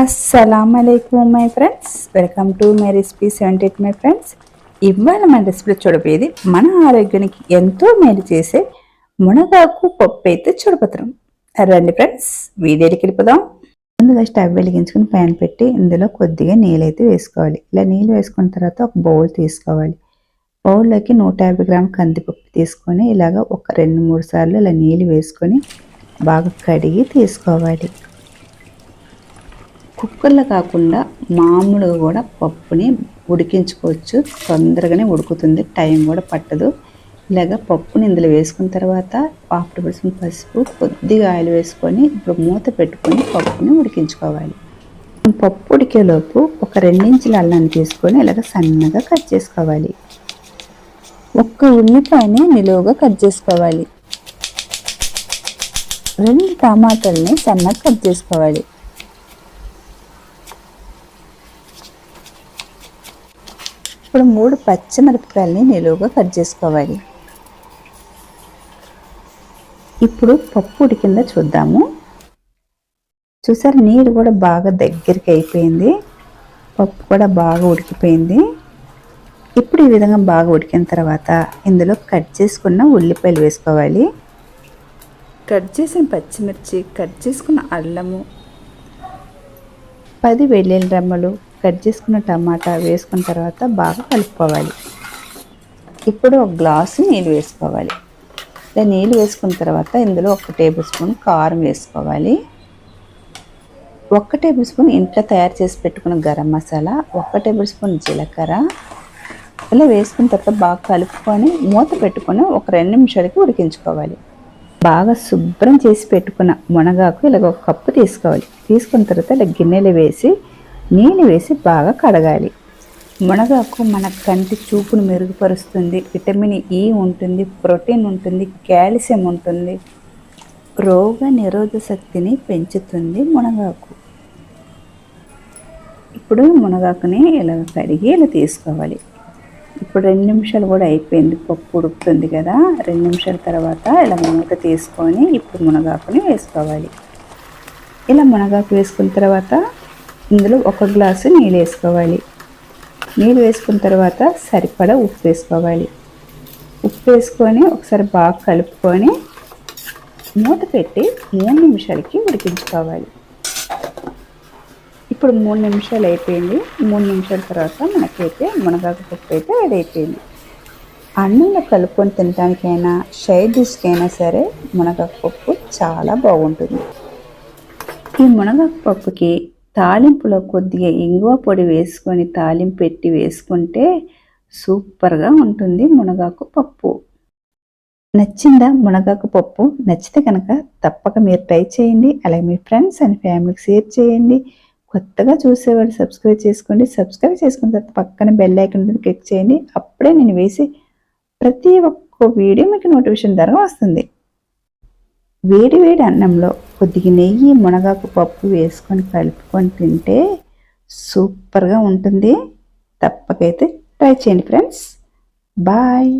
అస్సలం అయికుమ్ my friends welcome to my recipe seventy eight my friends ఇవాళ మన రెసిపీలో చూడబోయేది మన ఆరోగ్యానికి ఎంతో మేలు చేసే మునగాకు పప్పు అయితే చూడబోతున్నాం. రండి ఫ్రెండ్స్ వీడియోకి వెళ్ళిపోదాం. ముందుగా స్టవ్ వెలిగించుకుని ప్యాన్ పెట్టి ఇందులో కొద్దిగా నీళ్ళు అయితే వేసుకోవాలి. ఇలా నీళ్ళు వేసుకున్న తర్వాత ఒక బౌల్ తీసుకోవాలి. బౌల్లోకి నూట యాభై గ్రామ్ కందిపప్పు తీసుకొని ఇలాగ ఒక రెండు మూడు సార్లు ఇలా నీళ్ళు వేసుకొని బాగా కడిగి తీసుకోవాలి. కుక్కర్లో కాకుండా మామూలుగా కూడా పప్పుని ఉడికించుకోవచ్చు. తొందరగానే ఉడుకుతుంది. టైం కూడా పట్టదు. ఇలాగ పప్పుని ఇందులో వేసుకున్న తర్వాత ఆఫ్టర్ టేబుల్ పసుపు కొద్దిగా ఆయిల్ వేసుకొని ఇప్పుడు మూత పెట్టుకొని పప్పుని ఉడికించుకోవాలి. పప్పు ఉడికేలోపు ఒక రెండించుల అల్లాన్ని తీసుకొని ఇలాగ సన్నగా కట్ చేసుకోవాలి. ఒక్క ఉల్లిపాయని నిలువుగా కట్ చేసుకోవాలి. రెండు టమాటాలని సన్నగా కట్ చేసుకోవాలి. ఇప్పుడు మూడు పచ్చిమిరపకాయలని నిలువుగా కట్ చేసుకోవాలి. ఇప్పుడు పప్పు ఉడికిందో చూద్దాము. చూసారు నీరు కూడా బాగా దగ్గరికి అయిపోయింది. పప్పు కూడా బాగా ఉడికిపోయింది. ఇప్పుడు ఈ విధంగా బాగా ఉడికిన తర్వాత ఇందులో కట్ చేసుకున్న ఉల్లిపాయలు వేసుకోవాలి. కట్ చేసిన పచ్చిమిర్చి కట్ చేసుకున్న అల్లము పది వెల్లుల్లి రెమ్మలు కట్ చేసుకున్న టమాటా వేసుకున్న తర్వాత బాగా కలుపుకోవాలి. ఇప్పుడు ఒక గ్లాసు నీళ్ళు వేసుకోవాలి. ఇలా నీళ్ళు వేసుకున్న తర్వాత ఇందులో ఒక టేబుల్ స్పూన్ కారం వేసుకోవాలి. ఒక్క టేబుల్ స్పూన్ ఇంట్లో తయారు చేసి పెట్టుకున్న గరం మసాలా ఒక్క టేబుల్ స్పూన్ జీలకర్ర. ఇలా వేసుకున్న తర్వాత బాగా కలుపుకొని మూత పెట్టుకొని ఒక రెండు నిమిషాలకి ఉడికించుకోవాలి. బాగా శుభ్రం చేసి పెట్టుకున్న మునగాకు ఇలాగ ఒక కప్పు తీసుకోవాలి. తీసుకున్న తర్వాత ఇలా గిన్నెలు వేసి నీళ్ళు వేసి బాగా కడగాలి. మునగాకు మన కంటి చూపును మెరుగుపరుస్తుంది. విటమిన్ ఈ ఉంటుంది ప్రోటీన్ ఉంటుంది కాల్షియం ఉంటుంది. రోగ నిరోధ శక్తిని పెంచుతుంది మునగాకు. ఇప్పుడు మునగాకుని ఇలా కడిగి ఇలా తీసుకోవాలి. ఇప్పుడు రెండు నిమిషాలు కూడా అయిపోయింది పప్పు ఉడుకుతుంది కదా. రెండు నిమిషాల తర్వాత ఇలా మూత తీసుకొని ఇప్పుడు మునగాకుని వేసుకోవాలి. ఇలా మునగాకు వేసుకున్న తర్వాత ఇందులో ఒక గ్లాసు నీళ్ళు వేసుకోవాలి. నీళ్ళు వేసుకున్న తర్వాత సరిపడా ఉప్పు వేసుకోవాలి. ఉప్పు వేసుకొని ఒకసారి బాగా కలుపుకొని మూత పెట్టి మూడు నిమిషాలకి ఉడికించుకోవాలి. ఇప్పుడు మూడు నిమిషాలు అయిపోయింది. మూడు నిమిషాల తర్వాత మనకైతే మునగాకు పప్పు అయితే రెడీ అయిపోయింది. అన్నంలో కలుపుకొని తినడానికైనా షైడ్ డిష్కైనా సరే మునగాకు పప్పు చాలా బాగుంటుంది. ఈ మునగాకు పప్పుకి తాలింపులో కొద్దిగా ఇంగువ పొడి వేసుకొని తాలింపు పెట్టి వేసుకుంటే సూపర్గా ఉంటుంది మునగాకు పప్పు. నచ్చిందా మునగాకు పప్పు? నచ్చితే కనుక తప్పక మీరు ట్రై చేయండి. అలాగే మీ ఫ్రెండ్స్ అండ్ ఫ్యామిలీకి షేర్ చేయండి. కొత్తగా చూసేవాళ్ళు సబ్స్క్రైబ్ చేసుకోండి. సబ్స్క్రైబ్ చేసుకున్న తర్వాత పక్కన బెల్ ఐకన్ క్లిక్ చేయండి. అప్పుడే నేను వేసి ప్రతి ఒక్క వీడియో మీకు నోటిఫికేషన్ ద్వారా వస్తుంది. వేడి వేడి అన్నంలో కొద్దిగా నెయ్యి మునగాకు పప్పు వేసుకొని కలుపుకొని తింటే సూపర్గా ఉంటుంది. తప్పకైతే ట్రై చేయండి ఫ్రెండ్స్. బాయ్.